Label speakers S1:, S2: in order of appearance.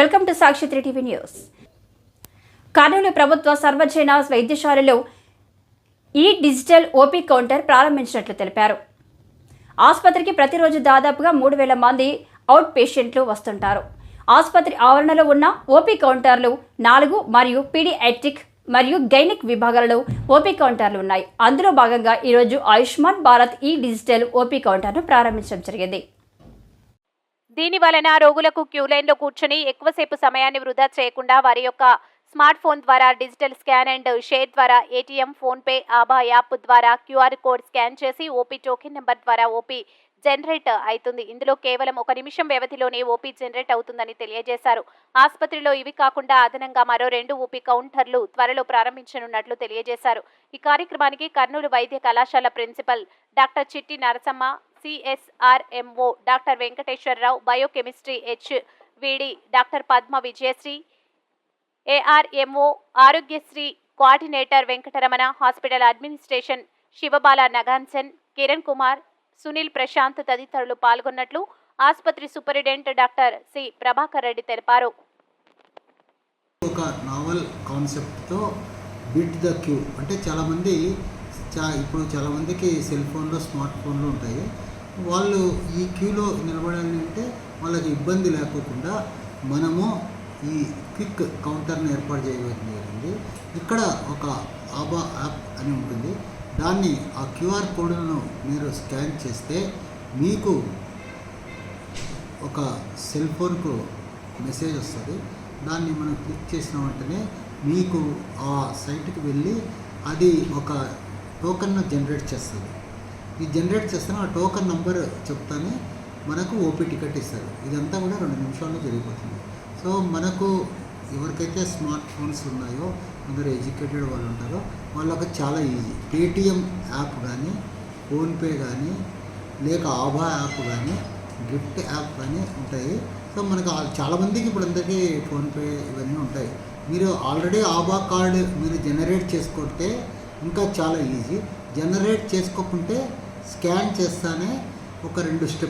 S1: Welcome to Sakshi three TV news. Kurnool ప్రభుత్వ సర్వజన వైద్యశాలలో ఈ డిజిటల్ ఓపీ కౌంటర్ ప్రారంభించినట్లు తెలిపారు. ఆసుపత్రికి ప్రతిరోజు దాదాపుగా మూడు వేల మంది అవుట్ పేషెంట్లు వస్తుంటారు. ఆసుపత్రి ఆవరణలో ఉన్న ఓపీ కౌంటర్లు నాలుగు మరియు పీడియాట్రిక్ మరియు గైనిక్ విభాగాలలో ఓపీ కౌంటర్లు ఉన్నాయి. అందులో భాగంగా ఈరోజు ఆయుష్మాన్ భారత్ ఈ డిజిటల్ ఓపీ కౌంటర్ను ప్రారంభించడం జరిగింది.
S2: దీని వలన రోగులకు క్యూ లైన్లో కూర్చుని ఎక్కువసేపు సమయాన్ని వృధా చేయకుండా వారి యొక్క స్మార్ట్ ఫోన్ ద్వారా డిజిటల్ స్కాన్ అండ్ షేర్ ద్వారా ఏటీఎం ఫోన్పే ఆభా యాప్ ద్వారా క్యూఆర్ కోడ్ స్కాన్ చేసి ఓపీ టోకెన్ నెంబర్ ద్వారా ఓపీ జనరేట్ అవుతుంది. ఇందులో కేవలం ఒక నిమిషం వ్యవధిలోనే ఓపీ జనరేట్ అవుతుందని తెలియజేశారు. ఆసుపత్రిలో ఇవి కాకుండా అదనంగా మరో రెండు ఓపీ కౌంటర్లు త్వరలో ప్రారంభించనున్నట్లు తెలియజేశారు. ఈ కార్యక్రమానికి కర్నూలు వైద్య కళాశాల principal doctor Chitti Narasamma CSRMO doctor Venkateswara Rao biochemistry H V D doctor Padma Vijayasri ARMO Aarogyasri coordinator Venkataramana hospital administration Sivabala నగాన్సన్ Kiran Kumar Sunil Prashanth తదితరులు పాల్గొన్నట్లు ఆసుపత్రి superintendent doctor C Prabhakar Reddy తెలిపారు.
S3: ఒక నావల్ కాన్సెప్ట్తో బిట్ ద క్యూ అంటే చాలామంది చా ఇప్పుడు చాలామందికి సెల్ ఫోన్లో స్మార్ట్ ఫోన్లు ఉంటాయి. వాళ్ళు ఈ క్యూలో నిలబడాలి అంటే వాళ్ళకి ఇబ్బంది లేకోకుండా మనము ఈ క్విక్ కౌంటర్ని ఏర్పాటు చేయడం జరిగింది. ఇక్కడ ఒక ఆబా యాప్ అని ఉంటుంది. దాన్ని ఆ క్యూఆర్ కోడ్ను మీరు స్కాన్ చేస్తే మీకు ఒక సెల్ ఫోన్కు మెసేజ్ వస్తుంది. దాన్ని మనం క్లిక్ చేసిన వెంటనే మీకు ఆ సైట్కి వెళ్ళి అది ఒక టోకన్ను జనరేట్ చేస్తుంది. ఈ జనరేట్ చేస్తే ఆ టోకన్ నంబర్ చెప్తానే. మనకు ఓపీ టికెట్ ఇస్తారు. ఇదంతా కూడా రెండు నిమిషాల్లో జరిగిపోతుంది. సో మనకు ఎవరికైతే స్మార్ట్ ఫోన్స్ ఉన్నాయో అందరూ ఎడ్యుకేటెడ్ వాళ్ళు ఉంటారో వాళ్ళకి చాలా ఈజీ. పేటిఎం యాప్ కానీ ఫోన్పే కానీ లేక ఆభా యాప్ కానీ గిఫ్ట్ యాప్ కానీ ఉంటాయి. సో మనకు చాలామందికి ఇప్పుడు అందరికీ ఫోన్పే ఇవన్నీ ఉంటాయి. మీరు ఆల్రెడీ ఆభా కార్డ్ మీరు జనరేట్ చేసుకుంటే ఇంకా చాలా ఈజీ. జనరేట్ చేసుకోకుంటే స్కాన్ చేస్తానే ఒక రెండు స్టెప్